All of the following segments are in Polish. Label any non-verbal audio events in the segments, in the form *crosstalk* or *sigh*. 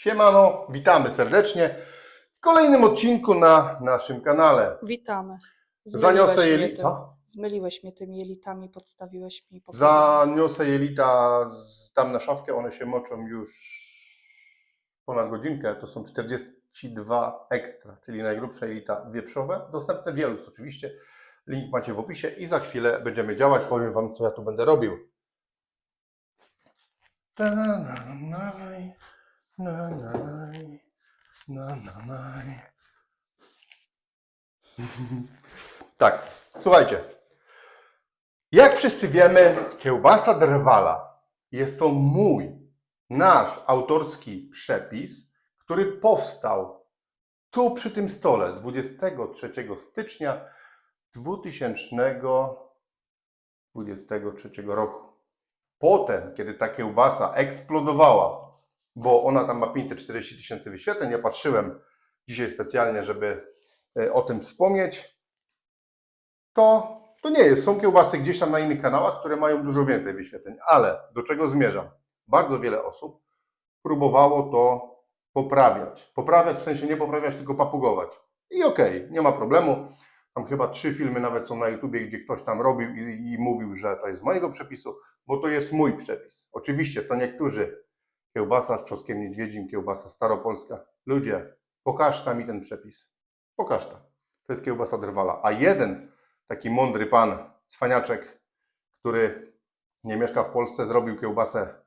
Siemano, witamy serdecznie w kolejnym odcinku na naszym kanale. Witamy. Zaniosę mnie jeli... tym- Co? Zmyliłeś mnie tymi jelitami, podstawiłeś mi. Zaniosę jelita z- tam na szafkę, one się moczą już ponad godzinkę, to są 42 ekstra, czyli najgrubsze jelita wieprzowe, dostępne w Wielus oczywiście. Link macie w opisie i za chwilę będziemy działać, powiem Wam co ja tu będę robił. Ta na na na na na na na *laughs* Tak, słuchajcie. Jak wszyscy wiemy, kiełbasa drwala jest to mój, nasz autorski przepis, który powstał tu przy tym stole 23 stycznia 2023 roku. Potem, kiedy ta kiełbasa eksplodowała, bo ona tam ma 540 tysięcy wyświetleń, ja patrzyłem dzisiaj specjalnie, żeby e, o tym wspomnieć, to, to nie jest. Są kiełbasy gdzieś tam na innych kanałach, które mają dużo więcej wyświetleń. Ale do czego zmierzam? Bardzo wiele osób próbowało to poprawiać. Poprawiać w sensie nie poprawiać, tylko papugować. I okej, nie ma problemu. Tam chyba trzy filmy nawet są na YouTubie, gdzie ktoś tam robił i, i mówił, że to jest z mojego przepisu, bo to jest mój przepis. Oczywiście, co niektórzy, kiełbasa z trzoskiem niedźwiedzim, kiełbasa staropolska. Ludzie, pokażta mi ten przepis. Pokażta. To jest kiełbasa drwala. A jeden taki mądry pan, cwaniaczek, który nie mieszka w Polsce, zrobił kiełbasę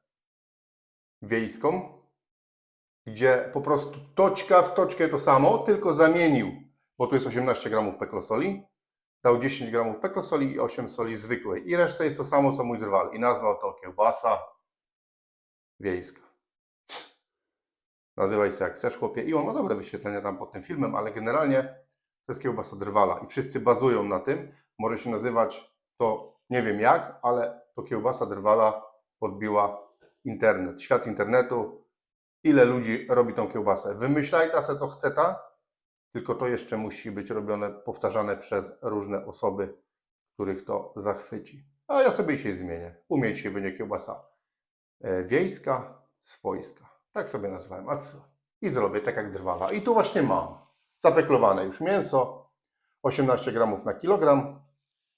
wiejską, gdzie po prostu toczka w toczkę to samo, tylko zamienił, bo tu jest 18 gramów peklosoli, dał 10 gramów peklosoli i 8 soli zwykłej. I reszta jest to samo, co mój drwal. I nazwał to kiełbasa wiejska. Nazywaj się jak chcesz, chłopie. I on ma dobre wyświetlenia tam pod tym filmem, ale generalnie to jest kiełbasa drwala i wszyscy bazują na tym. Może się nazywać to nie wiem jak, ale to kiełbasa drwala podbiła internet, świat internetu. Ile ludzi robi tą kiełbasę? Wymyślaj ta se co chce ta, tylko to jeszcze musi być robione, powtarzane przez różne osoby, których to zachwyci. A ja sobie się zmienię. U mnie dzisiaj będzie kiełbasa e, wiejska, swojska. Tak sobie nazwałem. A co? I zrobię tak jak drwala. I tu właśnie mam zapeklowane już mięso, 18 gramów na kilogram,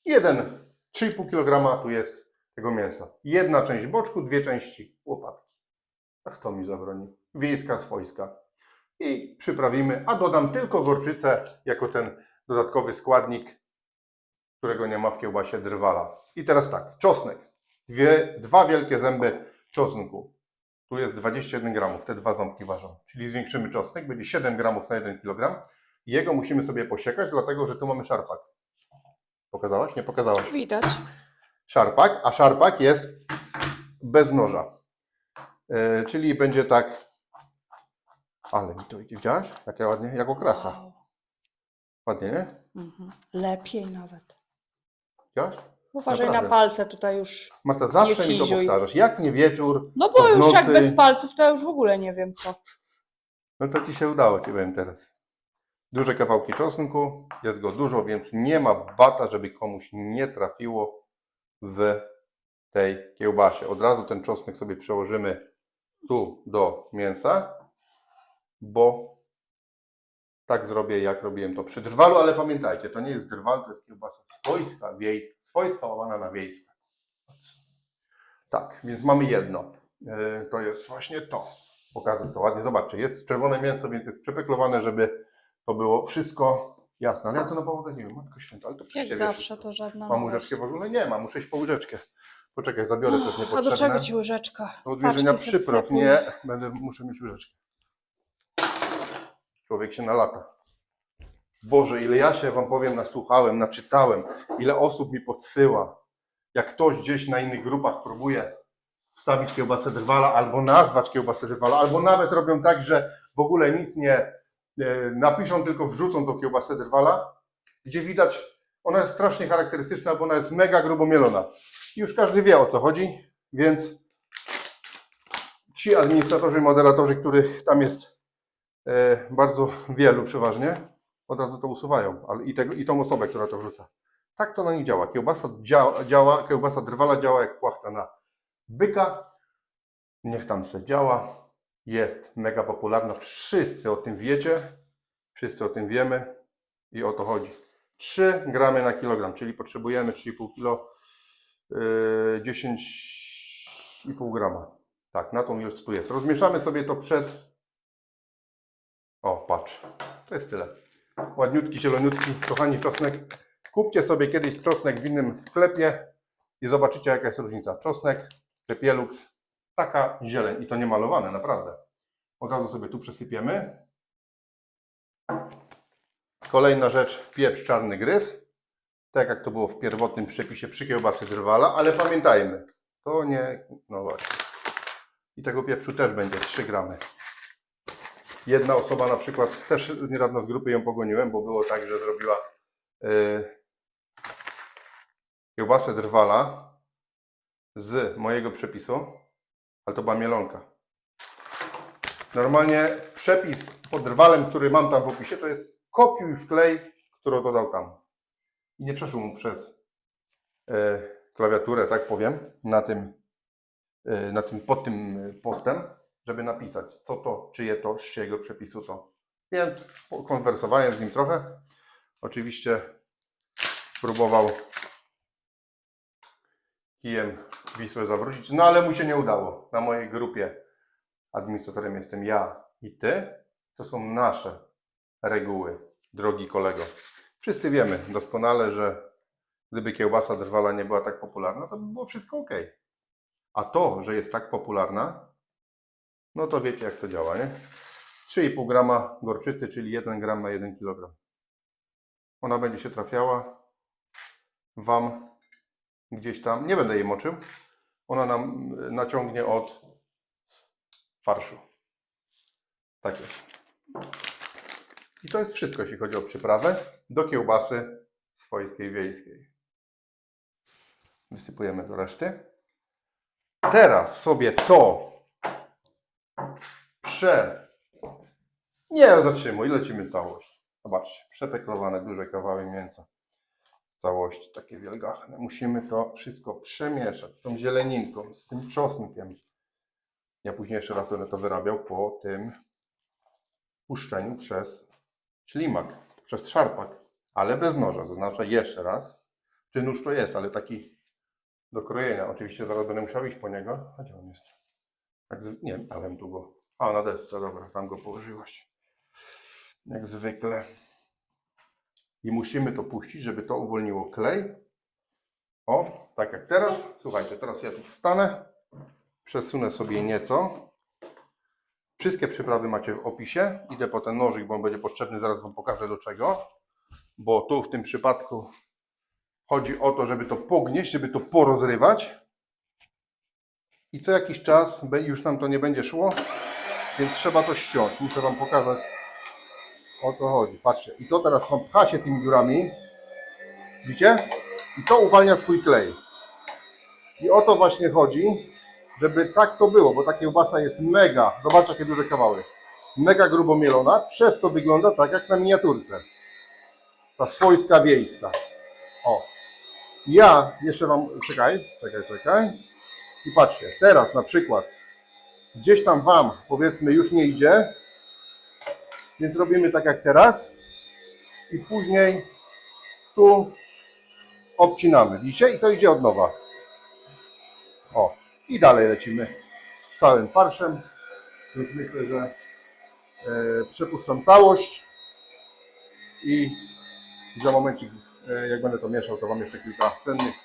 jeden 3,5 kg tu jest tego mięsa. Jedna część boczku, dwie części łopatki. A kto mi zabroni? Wiejska, swojska. I przyprawimy, a dodam tylko gorczycę jako ten dodatkowy składnik, którego nie ma w kiełbasie drwala. I teraz tak, czosnek. Dwie, dwa wielkie zęby czosnku. Tu jest 21 gramów, te dwa ząbki ważą. Czyli zwiększymy czosnek, będzie 7 gramów na 1 kg. Jego musimy sobie posiekać, dlatego że tu mamy szarpak. Pokazałaś? Nie pokazałaś. Widać. Szarpak, a szarpak jest bez noża. Yy, czyli będzie tak. Ale mi to idzie, widziałaś? Jakie ładnie, jak okrasa. Wow. Ładnie, nie? Mhm. Lepiej nawet. Widziałaś? Uważaj na Naprawdę. palce tutaj już. Marta, zawsze mi to powtarzasz. Jak nie wieczór, No To bo w już jak nocy- bez palców, to ja już w ogóle nie wiem co. no to ci się udało, ci powiem teraz. Duże kawałki czosnku, jest go dużo, więc nie ma bata, żeby komuś nie trafiło w tej kiełbasie. Od razu ten czosnek sobie przełożymy tu do mięsa, bo tak zrobię, jak robiłem to przy drwalu, ale pamiętajcie, to nie jest drwal, to jest kiełbasa swojska, wiejska, swojska łamana na wiejska. Tak, więc mamy jedno. Yy, To jest właśnie to. Pokażę to ładnie. Zobaczcie, jest czerwone mięso, więc jest przepeklowane, żeby to było wszystko jasne. Ale ja to na powód nie wiem, Matko Święta, ale to przecież Jak zawsze to żadna Mam łyżeczkę w ogóle? Nie mam, muszę iść po łyżeczkę. Poczekaj, zabiorę coś A niepotrzebne. do czego ci łyżeczka? Z Od mierzenia paczki se przypraw. Nie, będę, muszę mieć łyżeczkę. Człowiek się nalata. Boże, ile ja się Wam powiem, nasłuchałem, naczytałem, ile osób mi podsyła. Jak ktoś gdzieś na innych grupach próbuje wstawić kiełbasę drwala, albo nazwać kiełbasę drwala, albo nawet robią tak, że w ogóle nic nie e, napiszą, tylko wrzucą tą kiełbasę drwala, gdzie widać, ona jest strasznie charakterystyczna, bo ona jest mega grubo mielona. I już każdy wie o co chodzi, więc ci administratorzy, moderatorzy, których tam jest e, bardzo wielu przeważnie, od razu to usuwają. Ale i, tego, I tą osobę, która to wrzuca. Tak to na nich działa. Kiełbasa działa, działa kiełbasa drwala działa jak płachta na byka. Niech tam se działa. jest mega popularna. Wszyscy o tym wiecie, wszyscy o tym wiemy i o to chodzi. 3 gramy na kilogram, czyli potrzebujemy 3,5 kilo, yy, 10,5 grama. Tak, na tą ilość tu jest. Rozmieszamy sobie to przed. O, patrz, to jest tyle. Ładniutki, zieloniutki, kochani czosnek. Kupcie sobie kiedyś czosnek w innym sklepie i zobaczycie jaka jest różnica. Czosnek, sklepie Lux, taka zieleń i to nie malowane, naprawdę. Od razu sobie tu przesypiemy. Kolejna rzecz, pieprz czarny gryz. Tak jak to było w pierwotnym przepisie przy kiełbasy drwala, ale pamiętajmy, to nie, no właśnie. I tego pieprzu też będzie 3 gramy. Jedna osoba na przykład, też niedawno z grupy ją pogoniłem, bo było tak, że zrobiła yy, drwala z mojego przepisu, ale to była mielonka. Normalnie przepis pod drwalem, który mam tam w opisie, to jest kopiuj wklej, który dodał tam. I nie przeszło mu przez e, klawiaturę, tak powiem, na tym, e, na tym, pod tym postem, żeby napisać, co to, czyje to, z czyjego przepisu to. Więc konwersowałem z nim trochę. Oczywiście próbował kijem Wisłę zawrócić, no ale mu się nie udało. Na mojej grupie administratorem jestem ja i ty. To są nasze reguły, drogi kolego. Wszyscy wiemy doskonale, że gdyby kiełbasa drwala nie była tak popularna, to by było wszystko ok. A to, że jest tak popularna, no to wiecie jak to działa, nie? 3,5 grama gorczycy, czyli 1 gram na 1 kg. Ona będzie się trafiała Wam gdzieś tam. Nie będę jej moczył. Ona nam y, naciągnie od farszu. Tak jest. I to jest wszystko, jeśli chodzi o przyprawę do kiełbasy swojskiej wiejskiej. Wysypujemy do reszty. Teraz sobie to prze... Nie zatrzymuj, lecimy całość. Zobaczcie, przepeklowane duże kawały mięsa. W całości, takie wielgachne. Musimy to wszystko przemieszać z tą zieleninką, z tym czosnkiem. Ja później jeszcze raz będę to wyrabiał po tym puszczeniu przez ślimak, przez szarpak, ale bez noża. Zaznaczę jeszcze raz, czy nóż to jest, ale taki do krojenia. Oczywiście zaraz będę musiał iść po niego. Gdzie on jest? Tak, z- nie, dałem tu go. A, na desce, dobra, tam go położyłaś. Jak zwykle. I musimy to puścić, żeby to uwolniło klej. O, tak jak teraz. Słuchajcie, teraz ja tu wstanę. Przesunę sobie nieco. Wszystkie przyprawy macie w opisie. Idę po ten nożyk, bo on będzie potrzebny. Zaraz Wam pokażę do czego. Bo tu w tym przypadku chodzi o to, żeby to pognieść, żeby to porozrywać. I co jakiś czas już nam to nie będzie szło, więc trzeba to ściąć. Muszę Wam pokazać o co chodzi. Patrzcie, i to teraz Wam pcha się tymi dziurami. Widzicie? I to uwalnia swój klej. I o to właśnie chodzi, żeby tak to było, bo ta kiełbasa jest mega, zobaczcie jakie duże kawały, mega grubo mielona, przez to wygląda tak jak na miniaturce. Ta swojska wiejska. O. Ja jeszcze Wam, czekaj, czekaj, czekaj. I patrzcie, teraz na przykład gdzieś tam Wam powiedzmy już nie idzie, więc robimy tak jak teraz i później tu obcinamy, widzicie? I to idzie od nowa. O, i dalej lecimy z całym farszem. Więc myślę, że e, przepuszczam całość i za momencik, e, jak będę to mieszał, to Wam jeszcze kilka cennych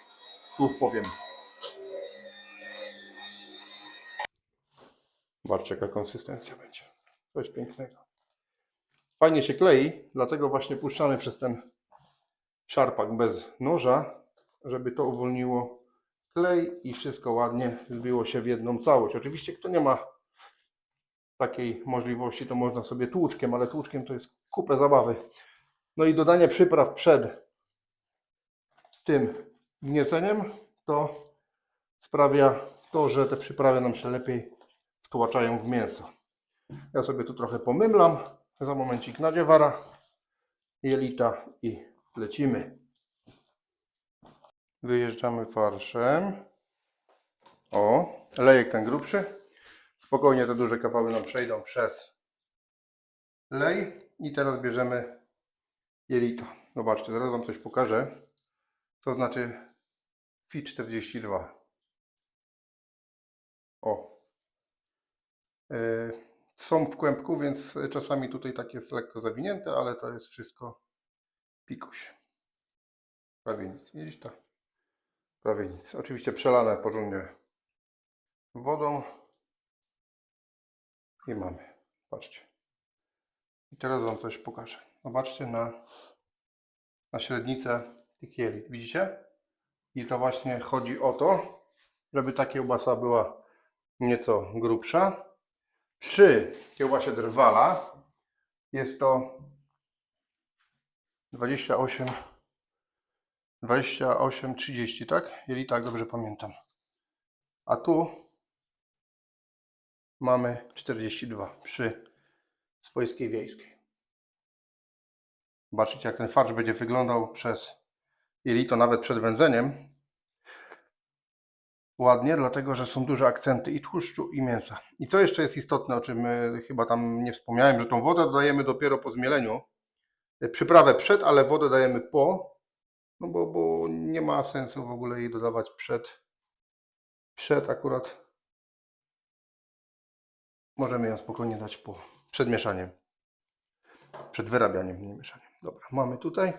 słów powiem. Zobaczcie, jaka konsystencja będzie. Coś pięknego. Fajnie się klei, dlatego właśnie puszczamy przez ten szarpak bez noża, żeby to uwolniło klej i wszystko ładnie zbiło się w jedną całość. Oczywiście, kto nie ma takiej możliwości, to można sobie tłuczkiem, ale tłuczkiem to jest kupę zabawy. No i dodanie przypraw przed tym gnieceniem to sprawia to, że te przyprawy nam się lepiej wtłaczają w mięso. Ja sobie tu trochę pomymlam, za momencik nadziewara, jelita i lecimy. Wyjeżdżamy farszem. O, lejek ten grubszy. Spokojnie te duże kawały nam przejdą przez lej. I teraz bierzemy jelito. Zobaczcie, zaraz Wam coś pokażę. Co znaczy FI 42. O. Yy, są w kłębku, więc czasami tutaj tak jest lekko zawinięte, ale to jest wszystko pikuś. Prawie nic. Widzisz to? Prawie nic. Oczywiście przelane porządnie wodą. I mamy. Patrzcie. I teraz Wam coś pokażę. Zobaczcie na, na średnicę tych jelit. Widzicie? I to właśnie chodzi o to, żeby ta kiełbasa była nieco grubsza. Przy kiełbasie drwala jest to 28 28, 30, tak? Jeżeli tak dobrze pamiętam. A tu mamy 42 przy swojskiej wiejskiej. Zobaczycie, jak ten farsz będzie wyglądał przez jelito, nawet przed wędzeniem. Ładnie, dlatego że są duże akcenty i tłuszczu, i mięsa. I co jeszcze jest istotne, o czym e, chyba tam nie wspomniałem, że tą wodę dodajemy dopiero po zmieleniu. E, Przyprawę przed, ale wodę dajemy po, no bo, bo nie ma sensu w ogóle jej dodawać przed, przed akurat. Możemy ją spokojnie dać po, przed mieszaniem. Przed wyrabianiem, nie mieszaniem. Dobra, mamy tutaj.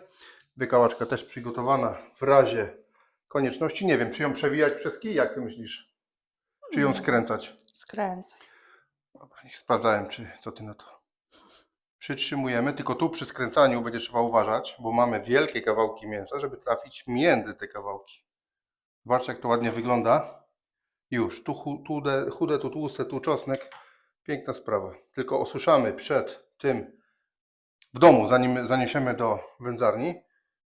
Wykałaczka też przygotowana w razie konieczności. Nie wiem, czy ją przewijać przez kij, jak ty myślisz? Czy ją Nie. skręcać? Skręcaj. Dobra, nie sprawdzałem, czy co ty na to. Przytrzymujemy, tylko tu przy skręcaniu będzie trzeba uważać, bo mamy wielkie kawałki mięsa, żeby trafić między te kawałki. Zobaczcie, jak to ładnie wygląda. Już, tu chu- chude, chude tu tłuste, tu czosnek. Piękna sprawa. Tylko osuszamy przed tym w domu, zanim zaniesiemy do wędzarni.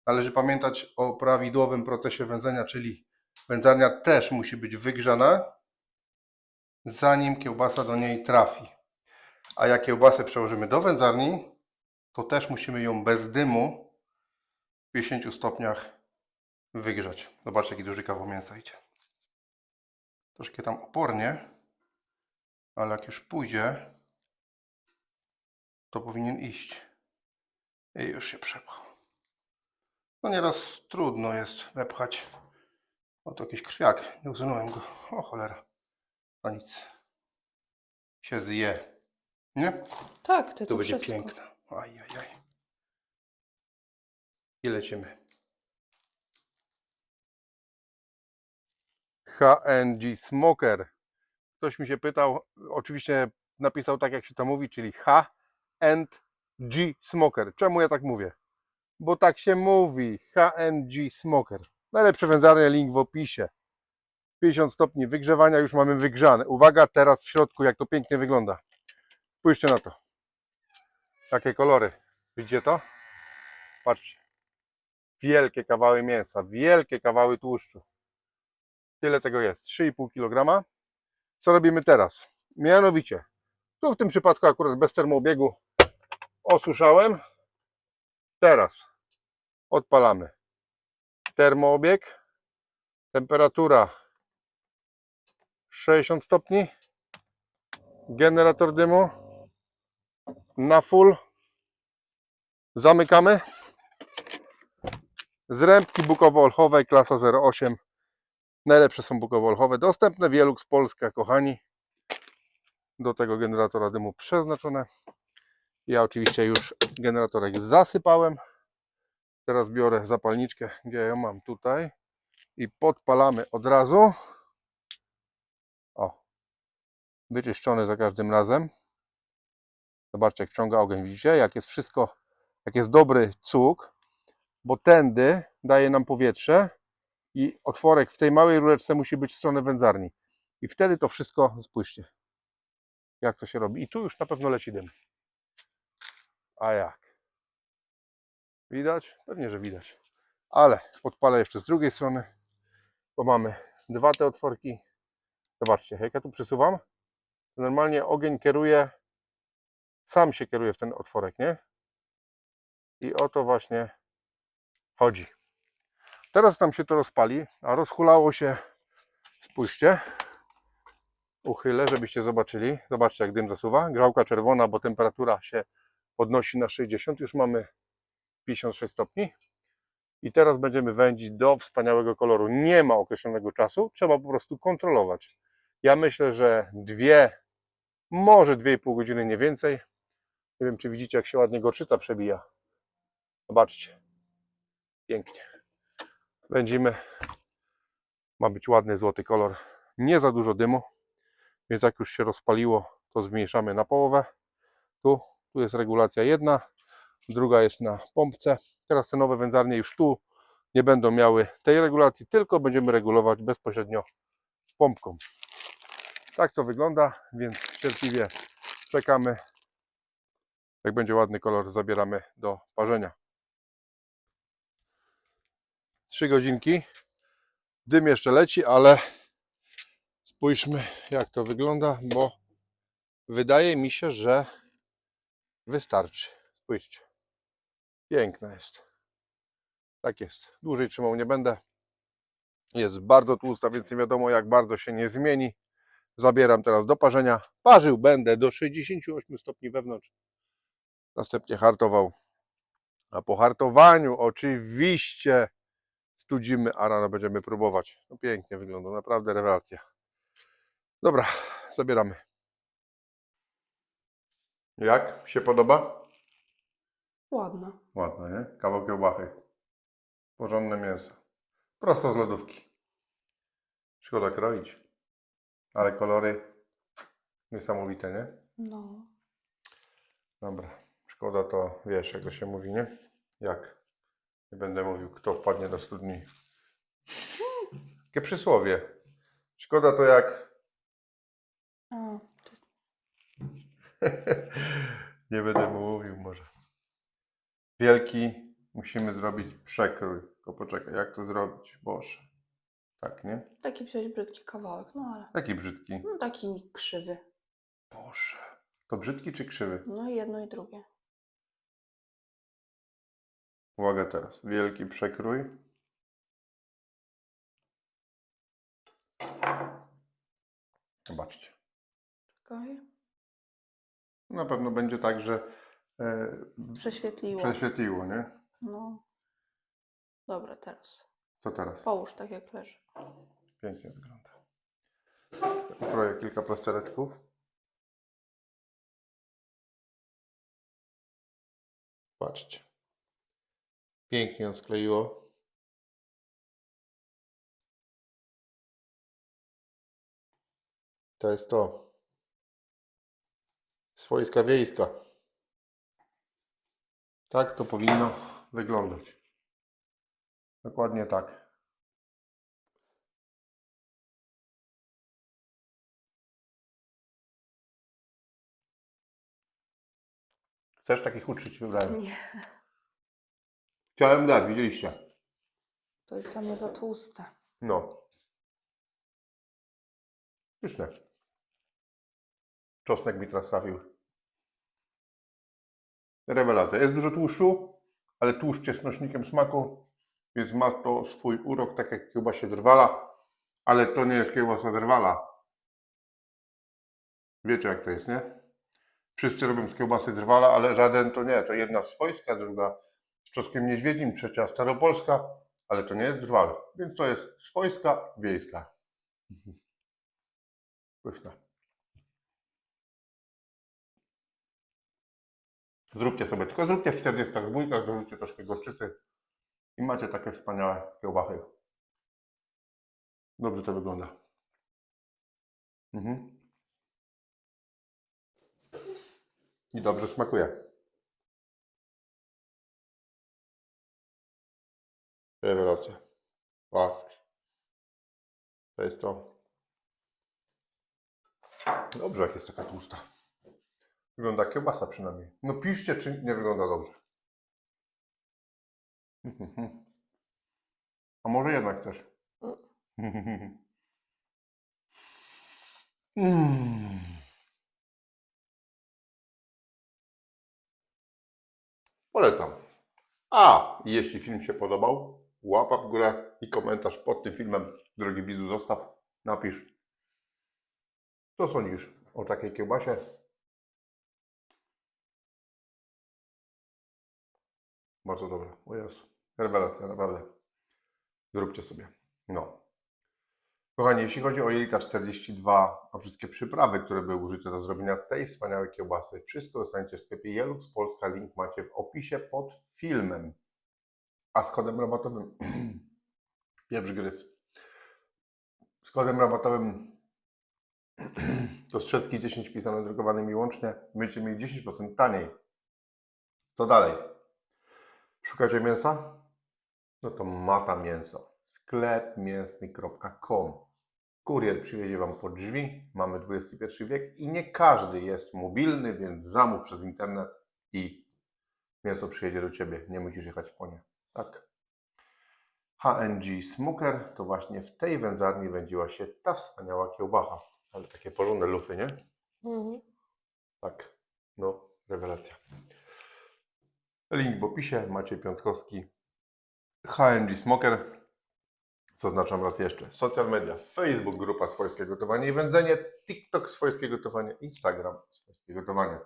Należy pamiętać o prawidłowym procesie wędzenia, czyli wędzarnia też musi być wygrzana, zanim kiełbasa do niej trafi. A jak kiełbasę przełożymy do wędzarni, to też musimy ją bez dymu w 50 stopniach wygrzać. Zobaczcie, jaki duży kawał mięsa idzie. Troszkę tam opornie, ale jak już pójdzie, to powinien iść. I już się przepchał. No nieraz trudno jest wepchać. O, to jakiś krwiak. Nie usunąłem go. O cholera. No nic. Się zje. Nie? Tak, ty To tu będzie wszystko. piękna. Aj, aj, aj. I lecimy. HNG Smoker. Ktoś mi się pytał, oczywiście napisał tak jak się to mówi, czyli HNG Smoker. Czemu ja tak mówię? Bo tak się mówi. HNG Smoker. Najlepsze wędzarnie, link w opisie. 50 stopni wygrzewania już mamy wygrzane. Uwaga, teraz w środku jak to pięknie wygląda. Spójrzcie na to. Takie kolory. Widzicie to? Patrzcie. Wielkie kawały mięsa, wielkie kawały tłuszczu. Tyle tego jest. 3,5 kg. Co robimy teraz? Mianowicie, tu w tym przypadku akurat bez termoobiegu osuszałem. Teraz odpalamy. Termoobieg. Temperatura 60 stopni. Generator dymu na full. Zamykamy. Zrębki bukowo-olchowej klasa 08. Najlepsze są bukowo-olchowe. Dostępne Wielux Polska, kochani. Do tego generatora dymu przeznaczone. Ja oczywiście już generatorek zasypałem. Teraz biorę zapalniczkę, gdzie ją mam tutaj. I podpalamy od razu. O. Wyczyszczony za każdym razem. Zobaczcie, jak wciąga ogień. Widzicie, jak jest wszystko, jak jest dobry cuk, bo tędy daje nam powietrze i otworek w tej małej rureczce musi być w stronę wędzarni. I wtedy to wszystko, spójrzcie, jak to się robi. I tu już na pewno leci dym. A jak? Widać? Pewnie, że widać. Ale podpalę jeszcze z drugiej strony, bo mamy dwa te otworki. Zobaczcie, jak ja tu przesuwam, to normalnie ogień kieruje sam się kieruje w ten otworek, nie? I o to właśnie chodzi. Teraz tam się to rozpali, a rozhulało się, spójrzcie, uchylę, żebyście zobaczyli. Zobaczcie, jak dym zasuwa. Grzałka czerwona, bo temperatura się podnosi na 60. Już mamy 56 stopni. I teraz będziemy wędzić do wspaniałego koloru. Nie ma określonego czasu, trzeba po prostu kontrolować. Ja myślę, że dwie, może dwie i pół godziny, nie więcej. Nie wiem, czy widzicie, jak się ładnie gorczyca przebija. Zobaczcie. Pięknie. Wędzimy. Ma być ładny, złoty kolor. Nie za dużo dymu, więc jak już się rozpaliło, to zmniejszamy na połowę. Tu, tu jest regulacja jedna, druga jest na pompce. Teraz te nowe wędzarnie już tu nie będą miały tej regulacji, tylko będziemy regulować bezpośrednio pompką. Tak to wygląda, więc cierpliwie czekamy. Jak będzie ładny kolor, zabieramy do parzenia. Trzy godzinki. Dym jeszcze leci, ale spójrzmy jak to wygląda, bo wydaje mi się, że wystarczy. Spójrzcie. Piękna jest. Tak jest. Dłużej trzymał nie będę. Jest bardzo tłusta, więc nie wiadomo jak bardzo się nie zmieni. Zabieram teraz do parzenia. Parzył będę do 68 stopni wewnątrz. Następnie hartował. A po hartowaniu oczywiście studzimy, a rano będziemy próbować. No pięknie wygląda, naprawdę rewelacja. Dobra, zabieramy. Jak się podoba? Ładna. Ładne, nie? Kawał kiełbachy. Porządne mięso. Prosto z lodówki. Szkoda kroić. Ale kolory niesamowite, nie? No. Dobra. Szkoda to, wiesz, jak to się mówi, nie? Jak? Nie będę mówił, kto wpadnie do studni. Takie przysłowie. Szkoda to jak... A, *laughs* nie będę mówił może. Wielki musimy zrobić przekrój. Tylko poczekaj, jak to zrobić? Boże. Tak, nie? taki wziąć brzydki kawałek, no ale Taki brzydki. no, taki krzywy. Boże. To brzydki czy krzywy? No i jedno i drugie. Uwaga teraz. Wielki przekrój. Zobaczcie. Czekaj. Na pewno będzie tak, że e, Prześwietliło. prześwietliło, nie? No. Dobra, teraz. Co teraz? Połóż tak jak leży. Pięknie wygląda. Ukroję kilka plastereczków. Patrzcie. Pięknie ją skleiło. To jest to. Swojska wiejska. Tak to powinno wyglądać. Dokładnie tak. Chcesz takich uczyć? Dałem. Nie. Chciałem dać, widzieliście. To jest dla mnie za tłuste. No. Pyszne. Czosnek mi teraz trafił. Rewelacja. Jest dużo tłuszczu, ale tłuszcz jest nośnikiem smaku, więc ma to swój urok, tak jak kiełbasie drwala, ale to nie jest kiełbasa drwala. Wiecie jak to jest, nie? Wszyscy robią z kiełbasy drwala, ale żaden to nie. To jedna swojska, druga z czosnkiem niedźwiedzim, trzecia staropolska, ale to nie jest drwal. Więc to jest swojska, wiejska. *laughs* Pyszne. Zróbcie sobie, tylko zróbcie w 40 dwójkach, dorzućcie troszkę gorczycy i macie takie wspaniałe kiełbachy. Dobrze to wygląda. Mhm. I dobrze smakuje. Rewelacja. Wow. To jest to. Dobrze, jak jest taka tłusta. Wygląda kiełbasa przynajmniej. No piszcie, czy nie wygląda dobrze. *laughs* A może jednak też. Mm. *laughs* Polecam. A jeśli film się podobał, łapa w górę i komentarz pod tym filmem. Drogi widzu, zostaw, napisz. Co sądzisz o takiej kiełbasie? Bardzo dobra. O Jezu. Rewelacja, naprawdę. Zróbcie sobie. No. Kochani, jeśli chodzi o jelita 42, a wszystkie przyprawy, które były użyte do zrobienia tej wspaniałej kiełbasy, wszystko dostaniecie w sklepie Jelux Polska. Link macie w opisie pod filmem. A z kodem rabatowym *clears throat* pieprz gryz. Z kodem rabatowym *clears throat* Kostrzewski 10 pisane drukowanymi łącznie będziecie mieli 10% taniej. Co dalej? Szukacie mięsa? No to mata mięso. Sklep mięsny.com. Kurier przywiezie Wam pod drzwi. Mamy XXI wiek i nie każdy jest mobilny, więc zamów przez internet i mięso przyjedzie do Ciebie. Nie musisz jechać po nie. Tak. HNG Smoker to właśnie w tej wędzarni wędziła się ta wspaniała kiełbacha. Ale takie porządne lufy, nie? Mhm. Tak. No, rewelacja. Link w opisie. Macie Piątkowski. HNG Smoker. Zaznaczam raz jeszcze. Social media. Facebook, grupa Swojskie Gotowanie i Wędzenie. TikTok Swojskie Gotowanie. Instagram Swojskie Gotowanie.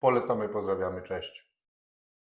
Polecamy, pozdrawiamy. Cześć.